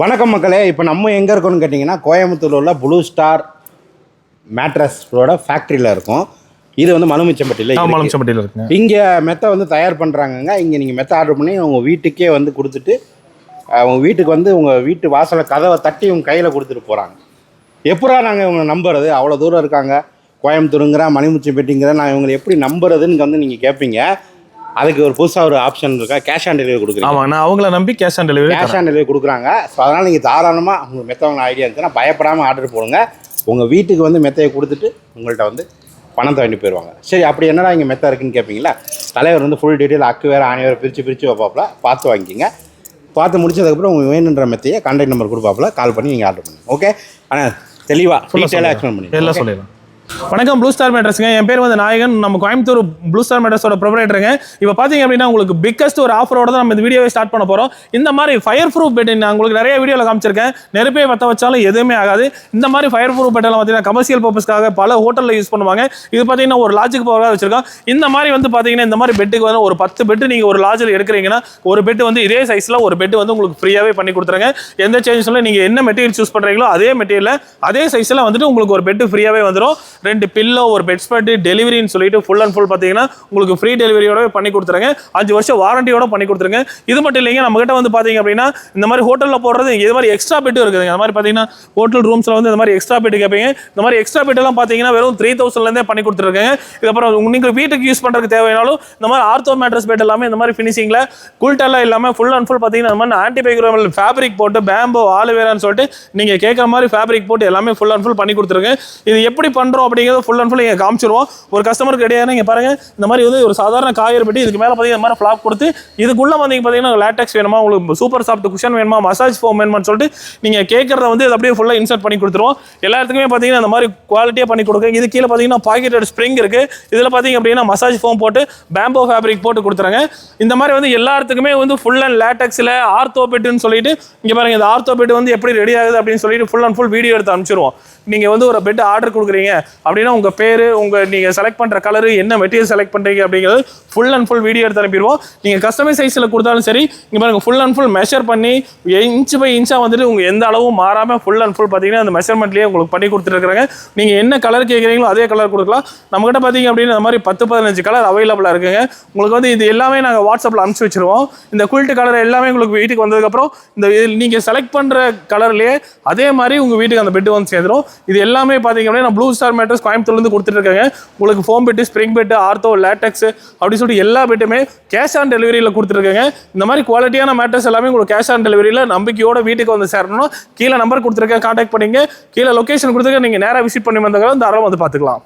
வணக்கம் மக்களே இப்போ நம்ம எங்கே இருக்கோம்னு கேட்டிங்கன்னா கோயம்புத்தூர்ல உள்ள ப்ளூ ஸ்டார் மேட்ரஸோட ஃபேக்ட்ரியில் இருக்கும். இது வந்து மலுமிச்சம்பட்டியில் நான் இருக்கு. இங்கே மெத்தை வந்து தயார் பண்ணுறாங்கங்க இங்கே நீங்கள் மெத்தை ஆர்டர் பண்ணி உங்கள் வீட்டுக்கே வந்து கொடுத்துட்டு அவங்க வீட்டுக்கு வந்து உங்கள் வீட்டு வாசலை கதவை தட்டி உங்கள் கையில் கொடுத்துட்டு போகிறாங்க எப்படா நாங்கள் இவங்களை நம்புறது? அவ்வளோ தூரம் இருக்காங்க. கோயம்புத்தூருங்கிற மணிமுச்சம்பட்டிங்கிற நான் இவங்களை எப்படி நம்புறதுன்னு வந்து நீங்கள் கேட்பீங்க அதுக்கு ஒரு புதுசாக ஒரு ஆப்ஷன் இருக்கா? கேஷ் ஆன் டெலிவரி கொடுக்குறீங்க. ஆமாங்க நான் அவங்கள நம்பி cash on delivery cash on delivery கொடுக்குறாங்க. ஸோ அதனால் நீங்கள் தாராளமாக உங்களுக்கு மெத்த வாங்கின ஐடியா இருந்துச்சுன்னா பயப்படாமல் ஆர்டர் போடுங்க. உங்கள் வீட்டுக்கு வந்து மெத்தையை கொடுத்துட்டு உங்கள்கிட்ட வந்து பணத்தை வாங்கி போயிடுவாங்க சரி அப்படி என்னடா இங்கே மெத்த இருக்குன்னு கேட்பீங்களா தலைவர் வந்து ஃபுல் டீட்டெயில் அக்கு வேறு ஆணி வேறு பிரித்து பிரித்து வைப்பாப்புல. பார்த்து வாங்கிக்கிங்க. பார்த்து முடிச்சதுக்கப்புறம் உங்களுக்கு வேணுன்ற மெத்தையை கான்டாக்ட் நம்பர் கொடுப்பாப்புல. கால் பண்ணி நீங்கள் ஆர்டர் பண்ணுங்க. ஓகே ஆனால் தெளிவாக டீட்டெயிலாக எக்ஸ்பிளைன் பண்ணி எல்லாம் சொல்லிடலாம் வணக்கம் ப்ளூ ஸ்டார் மேட்ரஸ்ங்க என் பேர் வந்து நாயகன். நம்ம கோயம்புத்தூர் ப்ளூ ஸ்டார் மேட்ரஸோட ப்ரொபரேட்டருங்க இப்போ பார்த்தீங்க அப்படின்னா உங்களுக்கு பிக்கஸ்ட் ஒரு ஆஃபரோட தான் நம்ம இந்த வீடியோவை ஸ்டார்ட் பண்ண போகிறோம் இந்த மாதிரி ஃபயர் ப்ரூஃப் பெட் நான் உங்களுக்கு நிறைய வீடியோவில் காமிச்சிருக்கேன். நெருப்பே பற்ற வச்சாலும் எதுவுமே ஆகாது. இந்த மாதிரி ஃபயர் ப்ரூஃப் பெட்டெல்லாம் பார்த்தீங்கன்னா கமர்ஷியல் பர்பஸ்க்காக பல ஹோட்டலில் யூஸ் பண்ணுவாங்க. இது பார்த்தீங்கன்னா ஒரு லாஜுக்கு போகிறதா வச்சிருக்கோம். இந்த மாதிரி வந்து பார்த்தீங்கன்னா இந்த மாதிரி பெட்டுக்கு வந்து ஒரு பத்து பெட்டு நீங்கள் ஒரு லாட்ஜில் எடுக்கிறீங்கன்னா ஒரு பெட் வந்து இதே சைஸில் ஒரு பெட் வந்து உங்களுக்கு ஃப்ரீயாகவே பண்ணி கொடுத்துருங்க. எந்த சேஞ்சஸும் நீங்கள் என்ன மெட்டீரியல் சூஸ் பண்ணுறீங்களோ அதே மெட்டீரியல் அதே சைஸில் வந்துட்டு உங்களுக்கு ஒரு பெட்டு ஃப்ரீயாகவே வந்துடும் ரெண்டு பில்லோ ஒரு பெட் டெலிவரின்னு சொல்லிட்டு ஃபுல் அண்ட் ஃபுல் பார்த்தீங்கன்னா உங்களுக்கு ஃப்ரீ டெலிவரியோட பண்ணி கொடுத்துருங்க. அஞ்சு வருஷம் வாரண்டியோட பண்ணி கொடுத்துருங்க. இது மட்டும் இல்லைங்க நம்மகிட்ட வந்து பார்த்தீங்க அப்படின்னா இந்த மாதிரி ஹோட்டலில் போடுறது இது மாதிரி எக்ஸ்ட்ரா பெட்டு இருக்குதுங்க. இந்த மாதிரி பார்த்தீங்கன்னா ஹோட்டல் ரூம்ஸில் வந்து இந்த மாதிரி எக்ஸ்ட்ரா பெட்டு கேட்பீங்க. இந்த மாதிரி எக்ஸ்ட்ரா பெட்டெல்லாம் பார்த்தீங்கன்னா வெறும் த்ரீ தௌசண்ட்லேருந்தே பண்ணி கொடுத்துருக்காங்க இதுக்கப்புறம் நீங்கள் வீட்டுக்கு யூஸ் பண்ணுறதுக்கு தேவையானாலும் இந்த மாதிரி ஆர்த்தோ மேட்ரஸ் பெட் எல்லாமே இந்த மாதிரி ஃபினிஷிங்கில் குல்ட்டெல்லாம் இல்லாமல் ஃபுல் அண்ட் ஃபுல் பார்த்தீங்கன்னா இந்த மாதிரி ஆன்டி ஃபேப்ரிக் போட்டு பேம்போ ஆலுவேரான்னு சொல்லிட்டு நீங்கள் கேட்குற மாதிரி ஃபேப்ரிக் போட்டு எல்லாமே ஃபுல் அண்ட் ஃபுல் பண்ணி கொடுத்துருங்க. இது எப்படி பண்ணுறோம் அப்படிங்கிறது ஃபுல் அண்ட் ஃபுல் இங்கே காமிச்சிருவோம். ஒரு கஸ்டமருக்கு ரெடியாக இங்கே பாருங்கள் இந்த மாதிரி வந்து ஒரு சாதாரண காயர் பெட்டி இதுக்கு மேலே பார்த்தீங்கன்னா இந்த மாதிரி ஃப்ளாப் கொடுத்து இதுக்குள்ளே வந்து பார்த்தீங்கன்னா லேட்டக்ஸ் வேணுமா உங்களுக்கு சூப்பர் சாஃப்ட் குஷன் வேணுமா மசாஜ் ஃபோம் வேணுமான்னு சொல்லிட்டு நீங்கள் கேட்குறத வந்து இது அப்படியே ஃபுல்லாக இன்சர்ட் பண்ணி கொடுத்துருவோம். எல்லாத்துக்குமே பார்த்தீங்கன்னா இந்த மாதிரி குவாலிட்டியாக பண்ணி கொடுக்குங்க இது கீழே பார்த்தீங்கன்னா பாக்கெட்டட் ஸ்ப்ரிங் இருக்குது இதில் பார்த்தீங்க அப்படின்னா மசாஜ் ஃபோம் போட்டு பேம்போ ஃபேப்ரிக் போட்டு கொடுத்துறாங்க. இந்த மாதிரி வந்து எல்லாத்துக்குமே வந்து ஃபுல் அண்ட் லேட்டக்ஸில் ஆர்த்தோபெட்டுன்னு சொல்லிட்டு இங்கே பாருங்க இந்த ஆர்த்தோபெட் வந்து எப்படி ரெடி ஆகுது அப்படின்னு சொல்லிட்டு ஃபுல் அண்ட் ஃபுல் வீடியோ எடுத்து அனுப்பிச்சிருவோம். நீங்கள் வந்து ஒரு பெட் ஆர்டர் கொடுக்குறீங்க. அப்படின்னா உங்கள் பேர் உங்கள் நீங்கள் செலக்ட் பண்ணுற கலரு என்ன மெட்டீரியல் செலக்ட் பண்ணுறீங்க அப்படிங்கிறது ஃபுல் அண்ட் ஃபுல் வீடியோ எடுத்து அனுப்பிடுவோம். நீங்கள் கஸ்டமர் சைஸில் கொடுத்தாலும் சரி இங்கே பாருங்கள் ஃபுல் அண்ட் ஃபுல் மெஷர் பண்ணி இன்ச் பை இன்ச்சாக வந்துட்டு உங்கள் எந்த அளவும் மாறாமல் ஃபுல் அண்ட் ஃபுல் பார்த்தீங்கன்னா அந்த மெஷர்மெண்ட்லேயே உங்களுக்கு பண்ணி கொடுத்துருக்காங்க நீங்கள் என்ன கலர் கேட்குறீங்களோ அதே கலர் கொடுக்கலாம். நம்மகிட்ட பார்த்தீங்க அப்படின்னா இந்த மாதிரி பத்து பதினஞ்சு கலர் அவைலபிளாக இருக்குங்க. உங்களுக்கு வந்து இது எல்லாமே நாங்கள் வாட்ஸ்அப்பில் அனுப்பிச்சி வச்சிருவோம். இந்த குயில்ட் கலர் எல்லாமே உங்களுக்கு வீட்டுக்கு வந்ததுக்கப்புறம் இந்த நீங்கள் செலக்ட் பண்ணுற கலர்லேயே அதே மாதிரி உங்கள் வீட்டுக்கு அந்த பெட்டு வந்து சேர்ந்துரும். இது எல்லாமே பார்த்தீங்க அப்படின்னா ப்ளூ ஸ்டார் மேட்ரஸ் கோயம்புத்தூர்லேருந்து கொடுத்துட்டு இருக்காங்க உங்களுக்கு foam bed spring bed ortho latex அப்படின்னு சொல்லிட்டு எல்லா பெட்டுமே கேஷ் ஆன் டெலிவரியில் கொடுத்துருக்காங்க இந்த மாதிரி குவாலிட்டியான மேட்டர்ஸ் எல்லாமே உங்களுக்கு கேஷ் ஆன் டெலிவரியில் நம்பிக்கையோட வீட்டுக்கு வந்து சேரணும். கீழே நம்பர் கொடுத்துருக்கேன் காண்டாக்ட் பண்ணிங்க கீழே லொகேஷன் கொடுத்துருக்கேன். நீங்கள் நேராக விசிட் பண்ணி வந்தாலும் தாராளம் வந்து பார்த்துக்கலாம்.